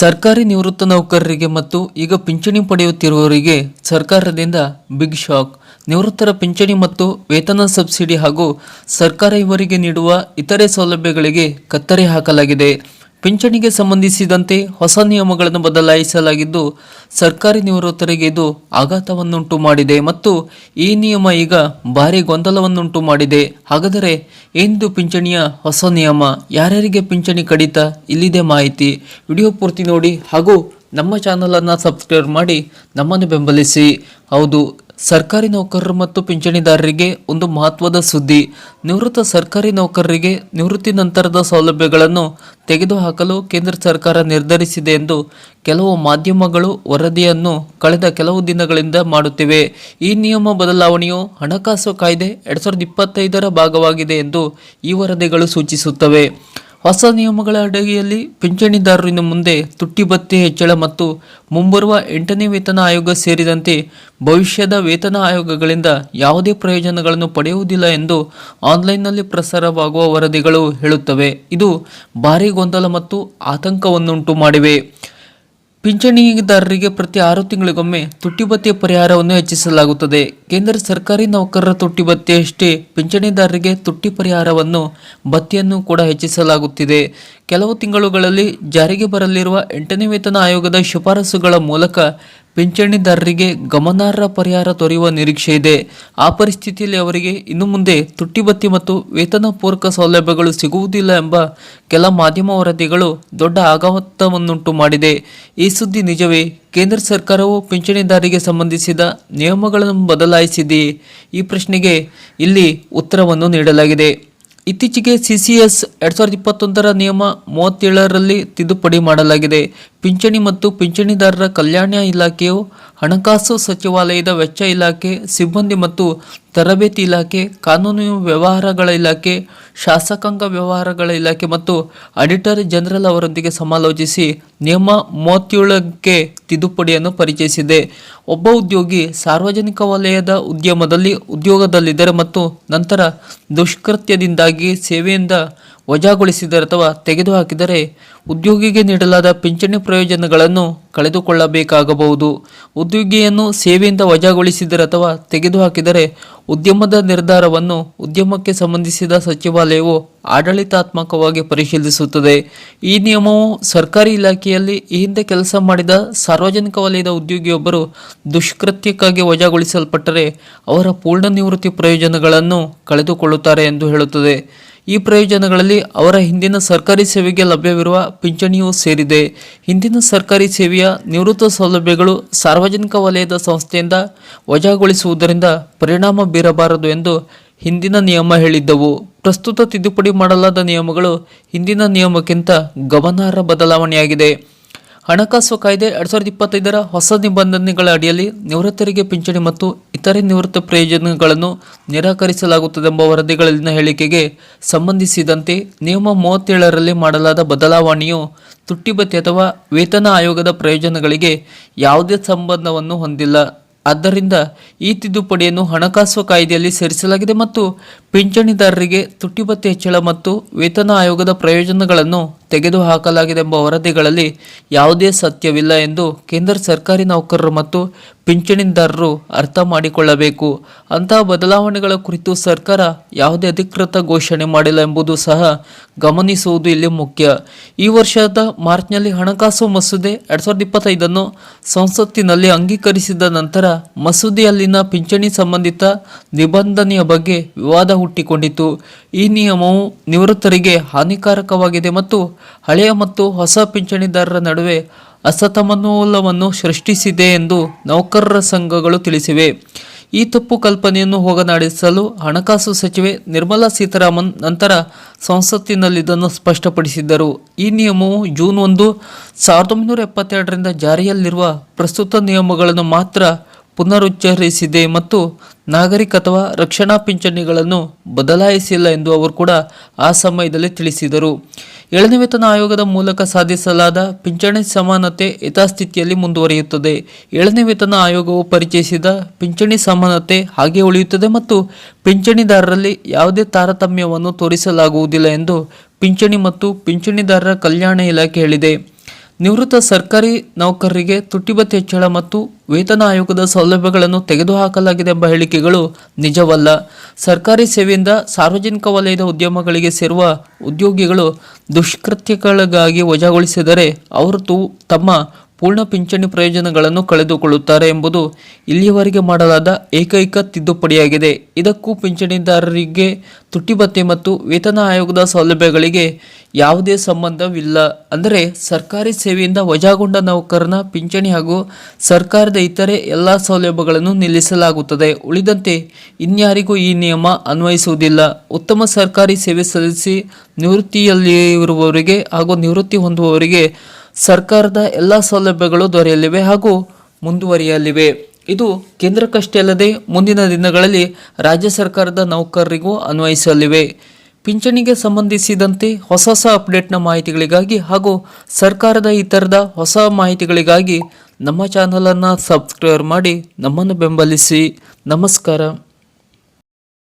ಸರ್ಕಾರಿ ನಿವೃತ್ತ ನೌಕರರಿಗೆ ಮತ್ತು ಈಗ ಪಿಂಚಣಿ ಪಡೆಯುತ್ತಿರುವವರಿಗೆ ಸರ್ಕಾರದಿಂದ ಬಿಗ್ ಶಾಕ್. ನಿವೃತ್ತರ ಪಿಂಚಣಿ ಮತ್ತು ವೇತನ ಸಬ್ಸಿಡಿ ಹಾಗೂ ಸರ್ಕಾರ ಇವರಿಗೆ ನೀಡುವ ಇತರೆ ಸೌಲಭ್ಯಗಳಿಗೆ ಕತ್ತರಿ ಹಾಕಲಾಗಿದೆ. ಪಿಂಚಣಿಗೆ ಸಂಬಂಧಿಸಿದಂತೆ ಹೊಸ ನಿಯಮಗಳನ್ನು ಬದಲಾಯಿಸಲಾಗಿದ್ದು, ಸರ್ಕಾರಿ ನಿವೃತ್ತರಿಗೆ ಇದು ಆಘಾತವನ್ನುಂಟು ಮಾಡಿದೆ ಮತ್ತು ಈ ನಿಯಮ ಈಗ ಭಾರಿ ಗೊಂದಲವನ್ನುಂಟು ಮಾಡಿದೆ. ಹಾಗಾದರೆ ಎಂದು ಪಿಂಚಣಿಯ ಹೊಸ ನಿಯಮ, ಯಾರ್ಯಾರಿಗೆ ಪಿಂಚಣಿ ಕಡಿತ ಇಲ್ಲಿದೆ ಮಾಹಿತಿ. ವಿಡಿಯೋ ಪೂರ್ತಿ ನೋಡಿ ಹಾಗೂ ನಮ್ಮ ಚಾನಲನ್ನು ಸಬ್ಸ್ಕ್ರೈಬ್ ಮಾಡಿ ನಮ್ಮನ್ನು ಬೆಂಬಲಿಸಿ. ಹೌದು ಸರ್ಕಾರಿ ನೌಕರರು ಮತ್ತು ಪಿಂಚಣಿದಾರರಿಗೆ ಒಂದು ಮಹತ್ವದ ಸುದ್ದಿ. ನಿವೃತ್ತ ಸರ್ಕಾರಿ ನೌಕರರಿಗೆ ನಿವೃತ್ತಿ ನಂತರದ ಸೌಲಭ್ಯಗಳನ್ನು ತೆಗೆದುಹಾಕಲು ಕೇಂದ್ರ ಸರ್ಕಾರ ನಿರ್ಧರಿಸಿದೆ ಎಂದು ಕೆಲವು ಮಾಧ್ಯಮಗಳು ವರದಿಯನ್ನು ಕಳೆದ ಕೆಲವು ದಿನಗಳಿಂದ ಮಾಡುತ್ತಿವೆ. ಈ ನಿಯಮ ಬದಲಾವಣೆಯು ಹಣಕಾಸು ಕಾಯ್ದೆ ಎರಡು ಸಾವಿರದ ಇಪ್ಪತ್ತೈದರ ಭಾಗವಾಗಿದೆ ಎಂದು ಈ ವರದಿಗಳು ಸೂಚಿಸುತ್ತವೆ. ಹೊಸ ನಿಯಮಗಳ ಅಡಿಯಲ್ಲಿ ಪಿಂಚಣಿದಾರರಿಂದ ಮುಂದೆ ತುಟ್ಟಿ ಹೆಚ್ಚಳ ಮತ್ತು ಮುಂಬರುವ ಎಂಟನೇ ವೇತನ ಆಯೋಗ ಸೇರಿದಂತೆ ಭವಿಷ್ಯದ ವೇತನ ಆಯೋಗಗಳಿಂದ ಯಾವುದೇ ಪ್ರಯೋಜನಗಳನ್ನು ಪಡೆಯುವುದಿಲ್ಲ ಎಂದು ಆನ್ಲೈನ್ನಲ್ಲಿ ಪ್ರಸಾರವಾಗುವ ವರದಿಗಳು ಹೇಳುತ್ತವೆ. ಇದು ಭಾರೀ ಗೊಂದಲ ಮತ್ತು ಆತಂಕವನ್ನುಂಟು ಮಾಡಿವೆ. ಪಿಂಚಣಿದಾರರಿಗೆ ಪ್ರತಿ ಆರು ತಿಂಗಳಿಗೊಮ್ಮೆ ತುಟ್ಟಿ ಭತ್ಯೆ ಪರಿಹಾರವನ್ನು ಹೆಚ್ಚಿಸಲಾಗುತ್ತದೆ. ಕೇಂದ್ರ ಸರ್ಕಾರಿ ನೌಕರರ ತುಟ್ಟಿ ಭತ್ಯೆಯಷ್ಟೇ ಪಿಂಚಣಿದಾರರಿಗೆ ತುಟ್ಟಿ ಪರಿಹಾರವನ್ನು ಭತ್ಯೆಯನ್ನು ಕೂಡ ಹೆಚ್ಚಿಸಲಾಗುತ್ತಿದೆ. ಕೆಲವು ತಿಂಗಳುಗಳಲ್ಲಿ ಜಾರಿಗೆ ಬರಲಿರುವ ಎಂಟನೇ ವೇತನ ಆಯೋಗದ ಶಿಫಾರಸುಗಳ ಮೂಲಕ ಪಿಂಚಣಿದಾರರಿಗೆ ಗಮನಾರ್ಹ ಪರಿಹಾರ ದೊರೆಯುವ ನಿರೀಕ್ಷೆ ಇದೆ. ಆ ಪರಿಸ್ಥಿತಿಯಲ್ಲಿ ಅವರಿಗೆ ಇನ್ನು ಮುಂದೆ ತುಟ್ಟಿಬತ್ತಿ ಮತ್ತು ವೇತನ ಪೂರಕ ಸೌಲಭ್ಯಗಳು ಸಿಗುವುದಿಲ್ಲ ಎಂಬ ಕೆಲ ಮಾಧ್ಯಮ ವರದಿಗಳು ದೊಡ್ಡ ಆಘಾತವನ್ನುಂಟು ಮಾಡಿದೆ. ಈ ಸುದ್ದಿ ನಿಜವೇ? ಕೇಂದ್ರ ಸರ್ಕಾರವು ಪಿಂಚಣಿದಾರರಿಗೆ ಸಂಬಂಧಿಸಿದ ನಿಯಮಗಳನ್ನು ಬದಲಾಯಿಸಿದೆಯೇ? ಈ ಪ್ರಶ್ನೆಗೆ ಇಲ್ಲಿ ಉತ್ತರವನ್ನು ನೀಡಲಾಗಿದೆ. ಇತ್ತೀಚೆಗೆ ಸಿಸಿಎಸ್ ಎರಡ್ ಸಾವಿರದ ಇಪ್ಪತ್ತೊಂದರ ನಿಯಮ ಮೂವತ್ತೇಳರಲ್ಲಿ ತಿದ್ದುಪಡಿ ಮಾಡಲಾಗಿದೆ. ಪಿಂಚಣಿ ಮತ್ತು ಪಿಂಚಣಿದಾರರ ಕಲ್ಯಾಣ ಇಲಾಖೆಯು ಹಣಕಾಸು ಸಚಿವಾಲಯದ ವೆಚ್ಚ ಇಲಾಖೆ, ಸಿಬ್ಬಂದಿ ಮತ್ತು ತರಬೇತಿ ಇಲಾಖೆ, ಕಾನೂನು ವ್ಯವಹಾರಗಳ ಇಲಾಖೆ, ಶಾಸಕಾಂಗ ವ್ಯವಹಾರಗಳ ಇಲಾಖೆ ಮತ್ತು ಆಡಿಟರ್ ಜನರಲ್ ಅವರೊಂದಿಗೆ ಸಮಾಲೋಚಿಸಿ ನಿಯಮ ಮೂವತ್ತೇಳಕ್ಕೆ ತಿದ್ದುಪಡಿಯನ್ನು ಪರಿಚಯಿಸಿದೆ. ಒಬ್ಬ ಉದ್ಯೋಗಿ ಸಾರ್ವಜನಿಕ ವಲಯದ ಉದ್ಯಮದಲ್ಲಿ ಉದ್ಯೋಗದಲ್ಲಿದ್ದರೆ ಮತ್ತು ನಂತರ ದುಷ್ಕೃತ್ಯದಿಂದಾಗಿ ಸೇವೆಯಿಂದ ವಜಾಗೊಳಿಸಿದರೆ ಅಥವಾ ತೆಗೆದುಹಾಕಿದರೆ ಉದ್ಯೋಗಿಗೆ ನೀಡಲಾದ ಪಿಂಚಣಿ ಪ್ರಯೋಜನಗಳನ್ನು ಕಳೆದುಕೊಳ್ಳಬೇಕಾಗಬಹುದು. ಉದ್ಯೋಗಿಯನ್ನು ಸೇವೆಯಿಂದ ವಜಾಗೊಳಿಸಿದರೆ ಅಥವಾ ತೆಗೆದುಹಾಕಿದರೆ ಉದ್ಯಮದ ನಿರ್ಧಾರವನ್ನು ಉದ್ಯಮಕ್ಕೆ ಸಂಬಂಧಿಸಿದ ಸಚಿವಾಲಯವು ಆಡಳಿತಾತ್ಮಕವಾಗಿ ಪರಿಶೀಲಿಸುತ್ತದೆ. ಈ ನಿಯಮವು ಸರ್ಕಾರಿ ಇಲಾಖೆಯಲ್ಲಿ ಈ ಹಿಂದೆ ಕೆಲಸ ಮಾಡಿದ ಸಾರ್ವಜನಿಕ ವಲಯದ ಉದ್ಯೋಗಿಯೊಬ್ಬರು ದುಷ್ಕೃತ್ಯಕ್ಕಾಗಿ ವಜಾಗೊಳಿಸಲ್ಪಟ್ಟರೆ ಅವರ ಪೂರ್ಣ ನಿವೃತ್ತಿ ಪ್ರಯೋಜನಗಳನ್ನು ಕಳೆದುಕೊಳ್ಳುತ್ತಾರೆ ಎಂದು ಹೇಳುತ್ತದೆ. ಈ ಪ್ರಯೋಜನಗಳಲ್ಲಿ ಅವರ ಹಿಂದಿನ ಸರ್ಕಾರಿ ಸೇವೆಗೆ ಲಭ್ಯವಿರುವ ಪಿಂಚಣಿಯೂ ಸೇರಿದೆ. ಹಿಂದಿನ ಸರ್ಕಾರಿ ಸೇವೆಯ ನಿವೃತ್ತ ಸೌಲಭ್ಯಗಳು ಸಾರ್ವಜನಿಕ ವಲಯದ ಸಂಸ್ಥೆಯಿಂದ ವಜಾಗೊಳಿಸುವುದರಿಂದ ಪರಿಣಾಮ ಬೀರಬಾರದು ಎಂದು ಹಿಂದಿನ ನಿಯಮ ಹೇಳಿದ್ದವು. ಪ್ರಸ್ತುತ ತಿದ್ದುಪಡಿ ಮಾಡಲಾದ ನಿಯಮಗಳು ಹಿಂದಿನ ನಿಯಮಕ್ಕಿಂತ ಗಮನಾರ್ಹ ಬದಲಾವಣೆಯಾಗಿದೆ. ಹಣಕಾಸು ಕಾಯ್ದೆ ಎರಡ್ ಸಾವಿರದ ಇಪ್ಪತ್ತೈದರ ಹೊಸ ನಿಬಂಧನೆಗಳ ಅಡಿಯಲ್ಲಿ ನಿವೃತ್ತರಿಗೆ ಪಿಂಚಣಿ ಮತ್ತು ಇತರೆ ನಿವೃತ್ತ ಪ್ರಯೋಜನಗಳನ್ನು ನಿರಾಕರಿಸಲಾಗುತ್ತದೆಂಬ ವರದಿಗಳಲ್ಲಿನ ಹೇಳಿಕೆಗೆ ಸಂಬಂಧಿಸಿದಂತೆ ನಿಯಮ ಮೂವತ್ತೇಳರಲ್ಲಿ ಮಾಡಲಾದ ಬದಲಾವಣೆಯು ತುಟ್ಟಿಬತ್ತಿ ಅಥವಾ ವೇತನ ಆಯೋಗದ ಪ್ರಯೋಜನಗಳಿಗೆ ಯಾವುದೇ ಸಂಬಂಧವನ್ನು ಹೊಂದಿಲ್ಲ. ಆದ್ದರಿಂದ ಈ ತಿದ್ದುಪಡಿಯನ್ನು ಹಣಕಾಸು ಕಾಯ್ದೆಯಲ್ಲಿ ಸೇರಿಸಲಾಗಿದೆ ಮತ್ತು ಪಿಂಚಣಿದಾರರಿಗೆ ತುಟ್ಟಿಬತ್ತಿ ಹೆಚ್ಚಳ ಮತ್ತು ವೇತನ ಆಯೋಗದ ಪ್ರಯೋಜನಗಳನ್ನು ತೆಗೆದುಹಾಕಲಾಗಿದೆ ಎಂಬ ವರದಿಗಳಲ್ಲಿ ಯಾವುದೇ ಸತ್ಯವಿಲ್ಲ ಎಂದು ಕೇಂದ್ರ ಸರ್ಕಾರಿ ನೌಕರರು ಮತ್ತು ಪಿಂಚಣಿದಾರರು ಅರ್ಥ ಮಾಡಿಕೊಳ್ಳಬೇಕು. ಅಂತಹ ಬದಲಾವಣೆಗಳ ಕುರಿತು ಸರ್ಕಾರ ಯಾವುದೇ ಅಧಿಕೃತ ಘೋಷಣೆ ಮಾಡಿಲ್ಲ ಎಂಬುದು ಸಹ ಗಮನಿಸುವುದು ಇಲ್ಲಿ ಮುಖ್ಯ. ಈ ವರ್ಷದ ಮಾರ್ಚ್ನಲ್ಲಿ ಹಣಕಾಸು ಮಸೂದೆ ಎರಡ್ ಸಾವಿರದ ಇಪ್ಪತ್ತೈದನ್ನು ಸಂಸತ್ತಿನಲ್ಲಿ ಅಂಗೀಕರಿಸಿದ ನಂತರ ಮಸೂದೆಯಲ್ಲಿನ ಪಿಂಚಣಿ ಸಂಬಂಧಿತ ನಿಬಂಧನೆಯ ಬಗ್ಗೆ ವಿವಾದ ಹುಟ್ಟಿಕೊಂಡಿತು. ಈ ನಿಯಮವು ನಿವೃತ್ತರಿಗೆ ಹಾನಿಕಾರಕವಾಗಿದೆ ಮತ್ತು ಹಳೆಯ ಮತ್ತು ಹೊಸ ಪಿಂಚಣಿದಾರರ ನಡುವೆ ಅಸತಮನೋಲವನ್ನು ಸೃಷ್ಟಿಸಿದೆ ಎಂದು ನೌಕರರ ಸಂಘಗಳು ತಿಳಿಸಿವೆ. ಈ ತಪ್ಪು ಕಲ್ಪನೆಯನ್ನು ಹೋಗನಾಡಿಸಲು ಹಣಕಾಸು ಸಚಿವೆ ನಿರ್ಮಲಾ ಸೀತಾರಾಮನ್ ನಂತರ ಸಂಸತ್ತಿನಲ್ಲಿ ಇದನ್ನು ಸ್ಪಷ್ಟಪಡಿಸಿದ್ದರು. ಈ ನಿಯಮವು ಜೂನ್ ಒಂದು, ಸಾವಿರದ ಒಂಬೈನೂರ ಎಪ್ಪತ್ತೆರಡರಿಂದ ಜಾರಿಯಲ್ಲಿರುವ ಪ್ರಸ್ತುತ ನಿಯಮಗಳನ್ನು ಮಾತ್ರ ಪುನರುಚ್ಚರಿಸಿದೆ ಮತ್ತು ನಾಗರಿಕ ಅಥವಾ ರಕ್ಷಣಾ ಪಿಂಚಣಿಗಳನ್ನು ಬದಲಾಯಿಸಿಲ್ಲ ಎಂದು ಅವರು ಕೂಡ ಆ ಸಮಯದಲ್ಲಿ ತಿಳಿಸಿದರು. ಏಳನೇ ವೇತನ ಆಯೋಗದ ಮೂಲಕ ಸಾಧಿಸಲಾದ ಪಿಂಚಣಿ ಸಮಾನತೆ ಯಥಾಸ್ಥಿತಿಯಲ್ಲಿ ಮುಂದುವರಿಯುತ್ತದೆ. ಏಳನೇ ವೇತನ ಆಯೋಗವು ಪರಿಚಯಿಸಿದ ಪಿಂಚಣಿ ಸಮಾನತೆ ಹಾಗೆ ಉಳಿಯುತ್ತದೆ ಮತ್ತು ಪಿಂಚಣಿದಾರರಲ್ಲಿ ಯಾವುದೇ ತಾರತಮ್ಯವನ್ನು ತೋರಿಸಲಾಗುವುದಿಲ್ಲ ಎಂದು ಪಿಂಚಣಿ ಮತ್ತು ಪಿಂಚಣಿದಾರರ ಕಲ್ಯಾಣ ಇಲಾಖೆ ಹೇಳಿದೆ. ನಿವೃತ್ತ ಸರ್ಕಾರಿ ನೌಕರರಿಗೆ ತುಟ್ಟಿಬತ್ತಿ ಹೆಚ್ಚಳ ಮತ್ತು ವೇತನ ಆಯೋಗದ ಸೌಲಭ್ಯಗಳನ್ನು ತೆಗೆದುಹಾಕಲಾಗಿದೆ ಎಂಬ ಹೇಳಿಕೆಗಳು ನಿಜವಲ್ಲ. ಸರ್ಕಾರಿ ಸೇವೆಯಿಂದ ಸಾರ್ವಜನಿಕ ವಲಯದ ಉದ್ಯಮಗಳಿಗೆ ಸೇರುವ ಉದ್ಯೋಗಿಗಳು ದುಷ್ಕೃತ್ಯಗಳಿಗಾಗಿ ವಜಾಗೊಳಿಸಿದರೆ ಅವರು ತಮ್ಮ ಪೂರ್ಣ ಪಿಂಚಣಿ ಪ್ರಯೋಜನಗಳನ್ನು ಕಳೆದುಕೊಳ್ಳುತ್ತಾರೆ ಎಂಬುದು ಇಲ್ಲಿಯವರೆಗೆ ಮಾಡಲಾದ ಏಕೈಕ ತಿದ್ದುಪಡಿಯಾಗಿದೆ. ಇದಕ್ಕೂ ಪಿಂಚಣಿದಾರರಿಗೆ ತುಟ್ಟಿಭತ್ತೆ ಮತ್ತು ವೇತನ ಆಯೋಗದ ಸೌಲಭ್ಯಗಳಿಗೆ ಯಾವುದೇ ಸಂಬಂಧವಿಲ್ಲ. ಅಂದರೆ ಸರ್ಕಾರಿ ಸೇವೆಯಿಂದ ವಜಾಗೊಂಡ ನೌಕರನ ಪಿಂಚಣಿ ಹಾಗೂ ಸರ್ಕಾರದ ಇತರೆ ಎಲ್ಲ ಸೌಲಭ್ಯಗಳನ್ನು ನಿಲ್ಲಿಸಲಾಗುತ್ತದೆ. ಉಳಿದಂತೆ ಇನ್ಯಾರಿಗೂ ಈ ನಿಯಮ ಅನ್ವಯಿಸುವುದಿಲ್ಲ. ಉತ್ತಮ ಸರ್ಕಾರಿ ಸೇವೆ ಸಲ್ಲಿಸಿ ನಿವೃತ್ತಿಯಲ್ಲಿರುವವರಿಗೆ ಹಾಗೂ ನಿವೃತ್ತಿ ಹೊಂದುವವರಿಗೆ ಸರ್ಕಾರದ ಎಲ್ಲ ಸೌಲಭ್ಯಗಳು ದೊರೆಯಲಿವೆ ಹಾಗೂ ಮುಂದುವರಿಯಲಿವೆ. ಇದು ಕೇಂದ್ರಕ್ಕಷ್ಟೇ ಅಲ್ಲದೆ ಮುಂದಿನ ದಿನಗಳಲ್ಲಿ ರಾಜ್ಯ ಸರ್ಕಾರದ ನೌಕರರಿಗೂ ಅನ್ವಯಿಸಲಿವೆ. ಪಿಂಚಣಿಗೆ ಸಂಬಂಧಿಸಿದಂತೆ ಹೊಸ ಹೊಸ ಅಪ್ಡೇಟ್ನ ಮಾಹಿತಿಗಳಿಗಾಗಿ ಹಾಗೂ ಸರ್ಕಾರದ ಇತರದ ಹೊಸ ಮಾಹಿತಿಗಳಿಗಾಗಿ ನಮ್ಮ ಚಾನಲನ್ನು ಸಬ್ಸ್ಕ್ರೈಬ್ ಮಾಡಿ ನಮ್ಮನ್ನು ಬೆಂಬಲಿಸಿ. ನಮಸ್ಕಾರ.